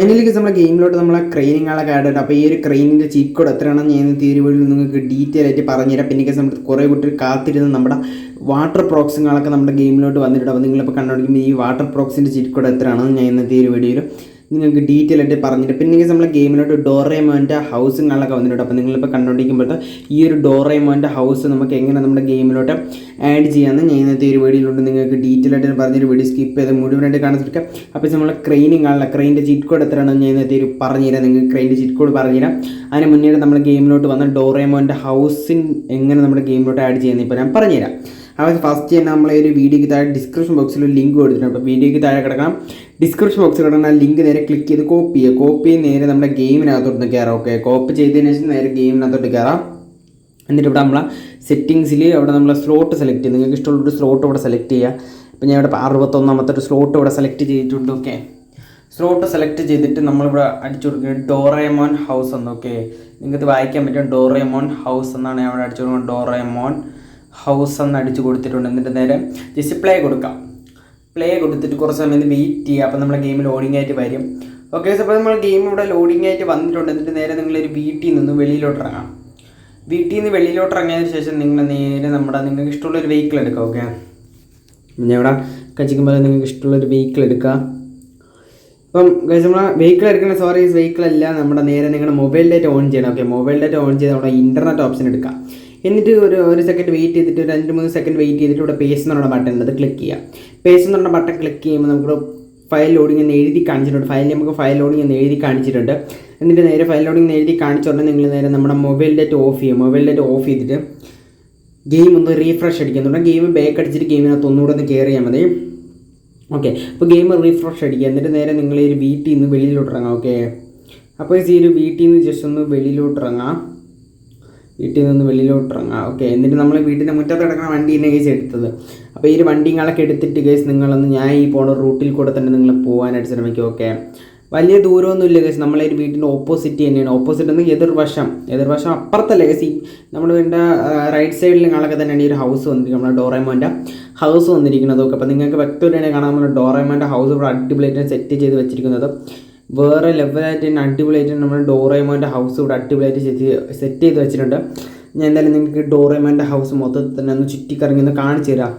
ഫൈനലിക്ക് നമ്മുടെ ഗെയിമിലോട്ട് നമ്മളെ ക്രെയിനിങ് ആളൊക്കെ ആഡ് ചെയ്തിട്ട് അപ്പോൾ ഈ ഒരു ക്രെയിനിന്റെ ചീറ്റ് കോഡ് എത്രയാണെന്ന് ഞാൻ വഴി നിങ്ങൾക്ക് ഡീറ്റെയിൽ ആയിട്ട് പറഞ്ഞുതരാം. പിന്നെ കേസ് നമ്മൾ കുറേ കുട്ടികൾ കാത്തിരുന്ന് നമ്മുടെ വാട്ടർ പ്രോക്സുകളൊക്കെ നമ്മുടെ ഗെയിമിലോട്ട് വന്നിട്ടുണ്ട്. അപ്പോൾ നിങ്ങളിപ്പോൾ കണ്ടുപിടിക്കുമ്പോൾ ഈ വാട്ടർ പ്രോക്സിന്റെ ചീറ്റ് കോഡ് എത്രയാണെന്ന് ഞാൻ ഇന്നത്തെ ഒരു വീഡിയോയിൽ നിങ്ങൾക്ക് ഡീറ്റെയിൽ ആയിട്ട് പറഞ്ഞിട്ട്. പിന്നെ നമ്മളെ ഗെയിമിലോട്ട് ഡോറേമോന്റെ ഹൗസുകളൊക്കെ വന്നിട്ടുണ്ട്. അപ്പോൾ നിങ്ങളിപ്പോൾ കണ്ടുകൊണ്ടിരിക്കുമ്പോഴത്തെ ഈ ഒരു ഡോറേമോന്റെ ഹൗസ് നമുക്ക് എങ്ങനെ നമ്മുടെ ഗെയിമിലോട്ട് ആഡ് ചെയ്യാമെന്ന് ഞാൻ ഇന്നത്തെ ഒരു വീഡിയോയിലോട്ട് നിങ്ങൾക്ക് ഡീറ്റെയിൽ ആയിട്ട് പറഞ്ഞൊരു വീഡിയോ സ്കിപ്പ് ചെയ്ത് മുഴുവനായിട്ട് കാണിച്ചിട്ട് അപ്പോൾ നമ്മൾ ക്രെയിനിങ് കാണില്ല. ക്രെയിന്റെ ചീറ്റ് കോഡ് എത്രയാണെന്ന് ഞാൻ ഇന്നത്തെ ഒരു പറഞ്ഞുതരാം നിങ്ങൾക്ക് ക്രെയിന്റെ ചീറ്റ് കോഡ് പറഞ്ഞുതരാം അതിന് മുന്നേ നമ്മൾ ഗെയിമിലോട്ട് വന്ന ഡോറേമോന്റെ ഹൗസിൻ എങ്ങനെ നമ്മുടെ ഗെയിമിലോട്ട് ആഡ് ചെയ്യുന്നത് ഇപ്പോൾ ഞാൻ പറഞ്ഞുതരാം അപ്പോൾ ഫസ്റ്റ് തന്നെ നമ്മൾ ഒരു വീഡിയോയ്ക്ക് താഴെ ഡിസ്ക്രിപ്ഷൻ ബോക്സിൽ ഒരു ലിങ്ക് കൊടുത്തിട്ടുണ്ട്. അപ്പോൾ വീഡിയോയ്ക്ക് താഴെ കിടക്കണം. ഡിസ്ക്രിപ്ഷൻ ബോക്സിൽ കിടക്കുന്ന ലിങ്ക് നേരെ ക്ലിക്ക് ചെയ്ത് കോപ്പി ചെയ്യുക. കോപ്പി ചെയ്ത് നേരെ നമ്മുടെ ഗെയിമിനകത്തോട്ട് കയറാം ഓക്കെ കോപ്പി ചെയ്തതിന് ശേഷം നേരെ ഗെയിമിനകത്തോട്ട് കയറാം എന്നിട്ട് ഇവിടെ നമ്മളെ സെറ്റിങ്സിൽ അവിടെ നമ്മൾ സ്ലോട്ട് സെലക്ട് ചെയ്യുക. നിങ്ങൾക്ക് ഇഷ്ടമുള്ള ഒരു സ്ലോട്ട് ഇവിടെ സെലക്ട് ചെയ്യുക. ഇപ്പം ഞാൻ ഇവിടെ അറുപത്തൊന്നാമത്തെ ഒരു സ്ലോട്ട് ഇവിടെ സെലക്ട് ചെയ്തിട്ടുണ്ട്. ഓക്കെ സ്ലോട്ട് സെലക്ട് ചെയ്തിട്ട് നമ്മളിവിടെ അടിച്ചു കൊടുക്കുന്നത് ഡോറേമോൻ ഹൗസ് എന്ന്. ഓക്കെ നിങ്ങൾക്ക് വായിക്കാൻ പറ്റും. ഡോറേമോൻ ഹൗസ് എന്നാണ് ഞാൻ ഇവിടെ അടിച്ചു കൊടുക്കുന്നത്. ഡോറേമോൻ ഹൗസ് എന്ന് അടിച്ചു കൊടുത്തിട്ടുണ്ട്. എന്നിട്ട് നേരെ ജസ്റ്റ് പ്ലേ കൊടുക്കാം. പ്ലേ കൊടുത്തിട്ട് കുറച്ച് സമയം വെയിറ്റ് ചെയ്യുക. അപ്പോൾ നമ്മുടെ ഗെയിം ലോഡിംഗ് ആയിട്ട് വരും. ഓക്കെ അപ്പോൾ നമ്മൾ ഗെയിം ഇവിടെ ലോഡിംഗ് ആയിട്ട് വന്നിട്ടുണ്ട്. എന്നിട്ട് നേരെ നിങ്ങളൊരു വീട്ടിൽ നിന്ന് വെളിയിലോട്ട് ഇറങ്ങാം. വീട്ടിൽ നിന്ന് വെളിയിലോട്ട് ഇറങ്ങിയതിന് ശേഷം നിങ്ങൾ നേരെ നമ്മുടെ നിങ്ങൾക്ക് ഇഷ്ടമുള്ള ഒരു വെഹിക്കിൾ എടുക്കുക ഓക്കെ ഞാൻ ഇവിടെ കച്ചിക്കുമ്പോൾ നിങ്ങൾക്ക് ഇഷ്ടമുള്ള ഒരു വെഹിക്കിൾ എടുക്കുക. ഇപ്പം കഴിച്ച് നമ്മൾ വെഹിക്കിൾ എടുക്കുന്ന സോറി വെഹിക്കിൾ അല്ല. നമ്മുടെ നേരെ നിങ്ങളുടെ മൊബൈൽ ഡേറ്റ് ഓൺ ചെയ്യണം ഓക്കെ മൊബൈൽ ഡേറ്റ് ഓൺ ചെയ്ത് നമ്മുടെ ഇന്റർനെറ്റ് ഓപ്ഷൻ എടുക്കാം. എന്നിട്ട് ഒരു ഒരു സെക്കൻഡ് വെയിറ്റ് ചെയ്തിട്ട് ഒരു രണ്ട് മൂന്ന് സെക്കൻഡ് വെയിറ്റ് ചെയ്തിട്ട് ഇവിടെ പേസ് എന്നുള്ള ബട്ടൺ ഉണ്ട്. അത് ക്ലിക്ക് ചെയ്യാം. പേസ് എന്നുള്ള ബട്ടൺ ക്ലിക്ക് ചെയ്യുമ്പോൾ നമുക്ക് ഫയൽ ലോഡിംഗ് എന്ന് എഴുതി കാണിച്ചിട്ടുണ്ട്. ഫയൽ നമുക്ക് ഫയൽ ലോഡിംഗ് എന്ന് എഴുതി കാണിച്ചിട്ടുണ്ട്. എന്നിട്ട് നേരെ ഫയൽ ലോഡിംഗ് എന്ന് എഴുതി കാണിച്ചുകൊണ്ട് നിങ്ങൾ നേരെ നമ്മുടെ മൊബൈൽ ഡേറ്റ് ഓഫ് ചെയ്യും. മൊബൈൽ ഡേറ്റ് ഓഫ് ചെയ്തിട്ട് ഗെയിം ഒന്ന് റീഫ്രഷ് അടിക്കുന്നുണ്ട് ഗെയിം ബാക്ക് അടിച്ചിട്ട് ഗെയിമിനകത്ത് ഒന്നുകൂടെ ഒന്ന് കയറി മതി. ഓക്കെ അപ്പോൾ ഗെയിം റീഫ്രഷ് അടിക്കുക. എന്നിട്ട് നേരെ നിങ്ങൾ ഈ ഒരു വീട്ടിൽ നിന്ന് വെളിയിലോട്ട് ഇറങ്ങാം. ഓക്കെ അപ്പോൾ ഈ ഒരു വീട്ടിൽ നിന്ന് ജസ്റ്റ് ഒന്ന് വെളിയിലോട്ട് ഇറങ്ങാം. വീട്ടിൽ നിന്ന് വെളിയിലോട്ട് ഇറങ്ങാം. ഓക്കെ എന്നിട്ട് നമ്മൾ വീട്ടിന്റെ മുറ്റത്ത് കിടക്കുന്ന വണ്ടി തന്നെ കേസ് എടുത്തത്. അപ്പോൾ ഈ ഒരു വണ്ടിങ്ങളൊക്കെ എടുത്തിട്ട് കേസ് നിങ്ങളൊന്ന് ഞാൻ ഈ പോണ റൂട്ടിൽ കൂടെ തന്നെ നിങ്ങൾ പോകാനായിട്ട് ശ്രമിക്കും ഓക്കെ വലിയ ദൂരമൊന്നുമില്ല കേസ് നമ്മളെ ഒരു വീട്ടിന്റെ ഓപ്പോസിറ്റ് തന്നെയാണ്. ഓപ്പോസിറ്റ് എന്ന് എതിർവശം എതിർവശം അപ്പുറത്തല്ലേ കേസ് ഈ വീടിന്റെ റൈറ്റ് സൈഡിൽ നിങ്ങളൊക്കെ തന്നെയാണ് ഈ ഒരു ഹൗസ് വന്നിരിക്കുന്നത് നമ്മുടെ ഡോറേമോന്റെ ഹൗസ് വന്നിരിക്കുന്നത് ഓക്കെ അപ്പോൾ നിങ്ങൾക്ക് വ്യക്തമായിട്ട് കാണാൻ നമ്മുടെ ഡോറേമോന്റെ ഹൗസ് ഇവിടെ അടിപൊളിയായിട്ട് സെറ്റ് ചെയ്ത് വെച്ചിരിക്കുന്നത്. വേറെ ലെവലായിട്ട് തന്നെ അടിപൊളിയായിട്ട് നമ്മൾ ഡോറേമോന്റെ ഹൗസ് ഇവിടെ അടിപൊളിയായിട്ട് സെറ്റ് സെറ്റ് ചെയ്ത് വെച്ചിട്ടുണ്ട്. ഞാൻ എന്തായാലും നിങ്ങൾക്ക് ഡോറേമോന്റെ ഹൗസ് മൊത്തത്തിൽ തന്നെ ഒന്ന് ചുറ്റിക്കറങ്ങി ഒന്ന് കാണിച്ചു തരാം.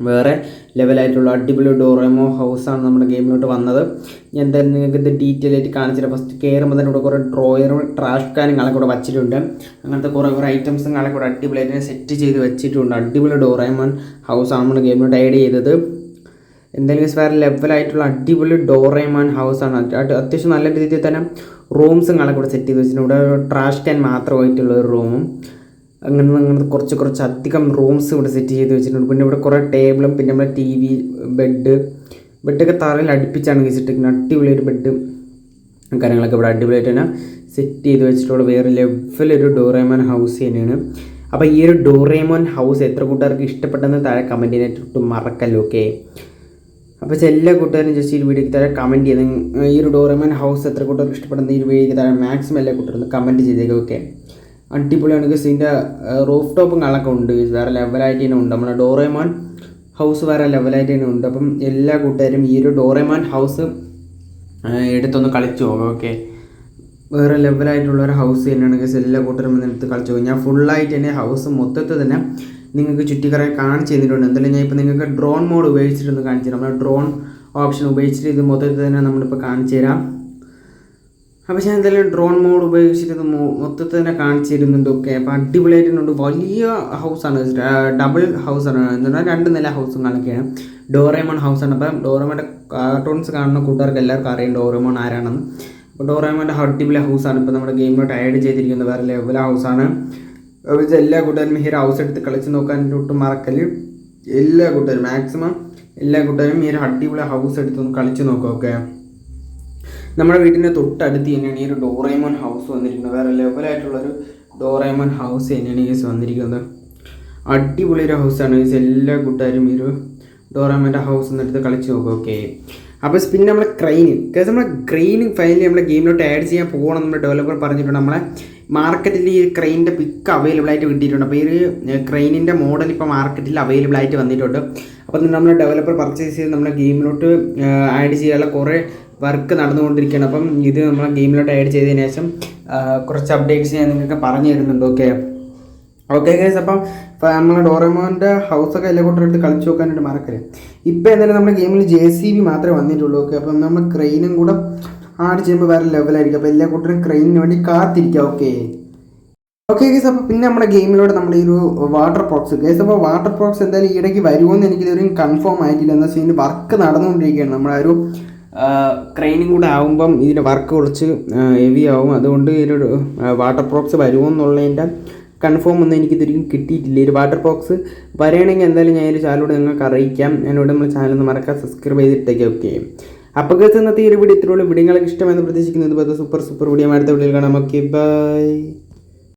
വേറെ ലെവലായിട്ടുള്ള അടിപൊളി ഡോറേമോ ഹൗസാണ് നമ്മുടെ ഗെയിമിലോട്ട് വന്നത്. ഞാൻ എന്തായാലും നിങ്ങൾക്ക് ഇത് ഡീറ്റെയിൽ ആയിട്ട് കാണിച്ചിട്ട് ഫസ്റ്റ് കയറുമ്പോൾ തന്നെ ഇവിടെ കുറേ ഡ്രോയറും ട്രാഷ് കാനുകളൊക്കെ കൂടെ വച്ചിട്ടുണ്ട്. അങ്ങനത്തെ കുറേ കുറേ ഐറ്റംസുകളൊക്കെ കൂടെ അടിപൊളിയായിട്ട് സെറ്റ് ചെയ്ത് വെച്ചിട്ടുണ്ട്. അടിപൊളി ഡോറേമോൻ ഹൗസാണ് നമ്മുടെ ഗെയിമിലോട്ട് ആഡ് ചെയ്തത്. എന്തായാലും വേറെ ലെവലായിട്ടുള്ള അടിപൊളി ഡോറേമാൻ ഹൗസാണ് അത്യാവശ്യം നല്ല രീതിയിൽ തന്നെ റൂംസും കളെ കൂടെ സെറ്റ് ചെയ്ത് വെച്ചിട്ടുണ്ട്. ഇവിടെ ട്രാഷ് ക്യാൻ മാത്രമായിട്ടുള്ള ഒരു റൂമും അങ്ങനെ അങ്ങനെ കുറച്ച് കുറച്ച് അധികം റൂംസ് ഇവിടെ സെറ്റ് ചെയ്ത് വെച്ചിട്ടുണ്ട്. പിന്നെ ഇവിടെ കുറേ ടേബിളും പിന്നെ നമ്മുടെ ടി വി ബെഡ് ബെഡൊക്കെ തറയിൽ അടുപ്പിച്ചാണ് വെച്ചിട്ടിരിക്കുന്നത് അടിപൊളി ഒരു ബെഡ് കാര്യങ്ങളൊക്കെ ഇവിടെ അടിപൊളിയായിട്ട് തന്നെ സെറ്റ് ചെയ്ത് വെച്ചിട്ടുള്ള വേറെ ലെവലൊരു ഡോറേമോൻ ഹൗസ് തന്നെയാണ്. അപ്പോൾ ഈ ഒരു ഡോറേമോൻ ഹൗസ് എത്ര കൂട്ടുകാർക്ക് ഇഷ്ടപ്പെട്ടെന്ന് താഴെ കമന്റിനായിട്ട് മറക്കല്ലോ ഓക്കെ അപ്പോൾ എല്ലാ കൂട്ടുകാരും ജസ്റ്റ് ഈ വീഡിയോക്ക് താഴെ കമന്റ് ചെയ്ത് ഈ ഒരു ഡോറമാൻ ഹൗസ് എത്ര കൂട്ടുകാർക്ക് ഇഷ്ടപ്പെടുന്ന ഈ വീഡിയോയ്ക്ക് താഴെ മാക്സിമം എല്ലാ കൂട്ടുകാരും കമന്റ് ചെയ്തേക്കും ഓക്കെ അടിപൊളിയാണ് ഇതിന്റെ റൂഫ് ടോപ്പും കളൊക്കെ ഉണ്ട് വേറെ ലെവലായിട്ട് തന്നെ ഉണ്ട്. നമ്മുടെ ഡോറേമാൻ ഹൗസ് വേറെ ലെവലായിട്ട് തന്നെ ഉണ്ട്. അപ്പം എല്ലാ കൂട്ടുകാരും ഈ ഒരു ഡോറേമാൻ ഹൗസ് എടുത്തൊന്ന് കളിച്ചു പോകാം ഓക്കെ വേറെ ലെവലായിട്ടുള്ള ഒരു ഹൗസ് തന്നെയാണ് എല്ലാ കൂട്ടരും എടുത്ത് കളിച്ചു പോകും. ഞാൻ ഫുള്ളായിട്ട് തന്നെ ഹൗസ് മൊത്തത്തിൽ തന്നെ നിങ്ങൾക്ക് ചുറ്റിക്കറങ്ങി കാണിച്ചു തന്നിട്ടുണ്ട് എന്തായാലും ഞാൻ ഇപ്പോൾ നിങ്ങൾക്ക് ഡ്രോൺ മോഡ് ഉപയോഗിച്ചിട്ടൊന്ന് കാണിച്ചു തരാം. നമ്മുടെ ഡ്രോൺ ഓപ്ഷൻ ഉപയോഗിച്ചിട്ട് ഇത് മൊത്തത്തിൽ തന്നെ നമ്മളിപ്പോൾ കാണിച്ചു തരാം. അപ്പോൾ ഞാൻ എന്തായാലും ഡ്രോൺ മോഡ് ഉപയോഗിച്ചിട്ട് മൊത്തത്തിൽ തന്നെ കാണിച്ചു തരുന്നുണ്ട് ഓക്കെ അപ്പോൾ അടിപൊളിയായിട്ടുണ്ട്. വലിയ ഹൗസാണ് ഡബിൾ ഹൗസാണ് എന്ന് പറഞ്ഞാൽ രണ്ട് നില ഹൗസും കണക്കെയാണ് ഡോറേമോൺ ഹൗസാണ് അപ്പം ഡോറേമോന്റെ കാർട്ടൂൺസ് കാണുന്ന കൂട്ടുകാർക്ക് എല്ലാവർക്കും അറിയാം ഡോറേമോൺ ആരാണെന്ന്. അപ്പോൾ ഡോറേമോന്റെ അടിപൊളി ഹൗസാണ് ഇപ്പോൾ നമ്മുടെ ഗെയിമിലോട്ട് ആഡ് ചെയ്തിരിക്കുന്നത് വേറെ ലെവൽ ഹൗസാണ് എല്ലാ കൂട്ടുകാരും ഈ ഹൗസ് എടുത്ത് കളിച്ച് നോക്കാൻ ഒട്ടും മറക്കൽ. എല്ലാ കൂട്ടുകാരും മാക്സിമം എല്ലാ കൂട്ടുകാരും ഈ ഒരു അടിപൊളി ഹൗസ് എടുത്ത് കളിച്ച് നോക്കുക നമ്മുടെ വീടിന്റെ തൊട്ടടുത്ത് തന്നെയാണ് ഈ ഒരു ഡോറേമോൻ ഹൗസ് വന്നിരിക്കുന്നത്. വേറെ ലെവലായിട്ടുള്ളൊരു ഡോറേമോൻ ഹൗസ് തന്നെയാണ് ഈ വന്നിരിക്കുന്നത്. അടിപൊളി ഒരു ഹൗസാണ് എല്ലാ കൂട്ടുകാരും ഈ ഒരു ഡോറേമോന്റെ ഹൗസ് എന്നെടുത്ത് കളിച്ച് നോക്കുക ഓക്കെ അപ്പോൾ പിന്നെ നമ്മളെ ക്രെയിൻ കേസ് നമ്മളെ ക്രെയിൻ ഫൈനലി നമ്മളെ ഗെയിമിലോട്ട് ആഡ് ചെയ്യാൻ പോകണം നമ്മുടെ ഡെവലപ്പർ പറഞ്ഞിട്ടുണ്ട്. നമ്മളെ മാർക്കറ്റിൽ ഈ ക്രെയിനിന്റെ പിക്ക് അവൈലബിൾ ആയിട്ട് കിട്ടിയിട്ടുണ്ട്. അപ്പോൾ ഈ ഒരു ക്രെയിനിന്റെ മോഡൽ ഇപ്പോൾ മാർക്കറ്റിൽ അവൈലബിൾ ആയിട്ട് വന്നിട്ടുണ്ട്. അപ്പോൾ നമ്മൾ ഡെവലപ്പർ പർച്ചേസ് ചെയ്ത് നമ്മുടെ ഗെയിമിലോട്ട് ആഡ് ചെയ്യാനുള്ള കുറേ വർക്ക് നടന്നുകൊണ്ടിരിക്കുകയാണ്. അപ്പം ഇത് നമ്മളെ ഗെയിമിലോട്ട് ആഡ് ചെയ്തതിന് ശേഷം കുറച്ച് അപ്ഡേറ്റ്സ് ഞാൻ നിങ്ങൾക്ക് പറഞ്ഞു തരുന്നുണ്ട് ഓക്കെ ഓക്കെ ഗൈസ് അപ്പം നമ്മൾ ഡോറമോന്റെ ഹൗസൊക്കെ എല്ലാ കൂട്ടരെടുത്ത് കളിച്ച് നോക്കാനായിട്ട് മറക്കരുത് ഇപ്പം എന്തായാലും നമ്മുടെ ഗെയിമിൽ ജെ സി ബി മാത്രമേ വന്നിട്ടുള്ളൂ ഓക്കെ അപ്പം നമ്മൾ ക്രെയിനും കൂടെ ആഡ് ചെയ്യുമ്പോൾ വേറെ ലെവലായിരിക്കും അപ്പോൾ എല്ലാ കൂട്ടരും ക്രെയിനിന് വേണ്ടി കാത്തിരിക്കുക ഓക്കെ ഓക്കെ ഗേസ് അപ്പോൾ പിന്നെ നമ്മുടെ ഗെയിമിലൂടെ നമ്മുടെ ഈ ഒരു വാട്ടർ പ്രോക്സ് ഗേസ് അപ്പോൾ വാട്ടർ പ്രോക്സ് എന്തായാലും ഈ ഇടയ്ക്ക് വരുമോയെന്ന് എനിക്ക് ഇതുവരെയും കൺഫേം ആയിട്ടില്ല. എന്താ വെച്ചാൽ ഇതിന്റെ വർക്ക് നടന്നുകൊണ്ടിരിക്കുകയാണ്. നമ്മുടെ ഒരു ക്രെയിനും കൂടെ ആകുമ്പം ഇതിന്റെ വർക്ക് കുറച്ച് ഹെവി ആവും. അതുകൊണ്ട് ഇതിലൊരു വാട്ടർ പ്രോക്സ് വരുമോ എന്നുള്ളതിന്റെ കൺഫേം ഒന്നും എനിക്ക് ഇതുവരെയും കിട്ടിയിട്ടില്ല. ഒരു വാട്ടർ ബോക്സ് വരണമെങ്കിൽ എന്തായാലും ഞാൻ ഒരു ചാനലോട് നിങ്ങൾക്ക് അറിയിക്കാം. എന്നോട് നമ്മൾ ചാനൽ ഒന്ന് മറക്കാൻ സബ്സ്ക്രൈബ് ചെയ്തിട്ടേക്ക് ഓക്കെ അപ്പോൾ ഇന്നത്തെ ഈ ഒരു വീഡിയോ ഇത്രയുള്ള വീഡിയോ ഇഷ്ടമെന്ന് പ്രതീക്ഷിക്കുന്നത് ഇതുപോലത്തെ സൂപ്പർ സൂപ്പർ വീഡിയോ അടുത്ത വീഡിയോയിൽ കാണാം. Okay bye